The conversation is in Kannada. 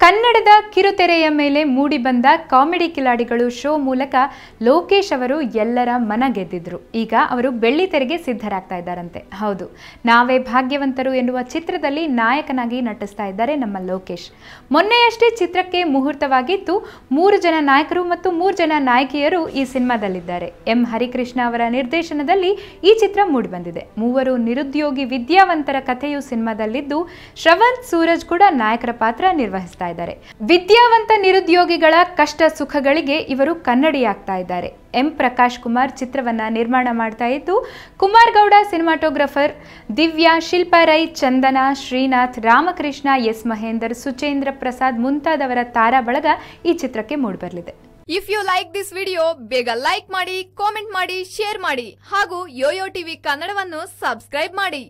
ಕನ್ನಡದ ಕಿರುತೆರೆಯ ಮೇಲೆ ಮೂಡಿಬಂದ ಕಾಮಿಡಿ ಕಿಲಾಡಿಗಳು ಶೋ ಮೂಲಕ ಲೋಕೇಶ್ ಅವರು ಎಲ್ಲರ ಮನ ಗೆದ್ದಿದ್ರು. ಈಗ ಅವರು ಬೆಳ್ಳಿ ತೆರೆಗೆ ಸಿದ್ಧರಾಗ್ತಾ ಇದ್ದಾರಂತೆ. ಹೌದು, ನಾವೇ ಭಾಗ್ಯವಂತರು ಎನ್ನುವ ಚಿತ್ರದಲ್ಲಿ ನಾಯಕನಾಗಿ ನಟಿಸ್ತಾ ಇದ್ದಾರೆ ನಮ್ಮ ಲೋಕೇಶ್. ಮೊನ್ನೆಯಷ್ಟೇ ಚಿತ್ರಕ್ಕೆ ಮುಹೂರ್ತವಾಗಿದ್ದು, ಮೂರು ಜನ ನಾಯಕರು ಮತ್ತು ಮೂರು ಜನ ನಾಯಕಿಯರು ಈ ಸಿನಿಮಾದಲ್ಲಿದ್ದಾರೆ. ಎಂ. ಹರಿಕೃಷ್ಣ ಅವರ ನಿರ್ದೇಶನದಲ್ಲಿ ಈ ಚಿತ್ರ ಮೂಡಿಬಂದಿದೆ ಮೂವರು ನಿರುದ್ಯೋಗಿ ವಿದ್ಯಾವಂತರ ಕಥೆಯು ಸಿನಿಮಾದಲ್ಲಿದ್ದು ಶ್ರವಂತ್ ಸೂರಜ್ ಕೂಡ ನಾಯಕರ ಪಾತ್ರ ನಿರ್ವಹಿಸ್ತಾ ಇದ್ದಾರೆ. ವಿದ್ಯಾವಂತ ನಿರುದ್ಯೋಗಿಗಳ ಕಷ್ಟ ಸುಖಗಳಿಗೆ ಇವರು ಕನ್ನಡಿಯಾಗ್ತಾ ಇದ್ದಾರೆ. ಎಂ ಪ್ರಕಾಶ್ ಕುಮಾರ್ ಚಿತ್ರವನ್ನ ನಿರ್ಮಾಣ ಮಾಡ್ತಾ ಇದ್ದು, ಕುಮಾರ್ ಗೌಡ ಸಿನಿಮಾಟೋಗ್ರಫರ್, ದಿವ್ಯಾ, ಶಿಲ್ಪಾ ರೈ, ಚಂದನ, ಶ್ರೀನಾಥ್, ರಾಮಕೃಷ್ಣ, ಎಸ್ ಮಹೇಂದರ್, ಸುಚೇಂದ್ರ ಪ್ರಸಾದ್ ಮುಂತಾದವರ ತಾರಾ ಬಳಗ ಈ ಚಿತ್ರಕ್ಕೆ ಮೂಡಿಬರಲಿದೆ if you like this video ಬೇಗ ಲೈಕ್ ಮಾಡಿ ಕಾಮೆಂಟ್ ಮಾಡಿ ಶೇರ್ ಮಾಡಿ ಹಾಗೂ ಯೋಯೋ ಟಿವಿ ಕನ್ನಡವನ್ನು ಸಬ್ಸ್ಕ್ರೈಬ್ ಮಾಡಿ.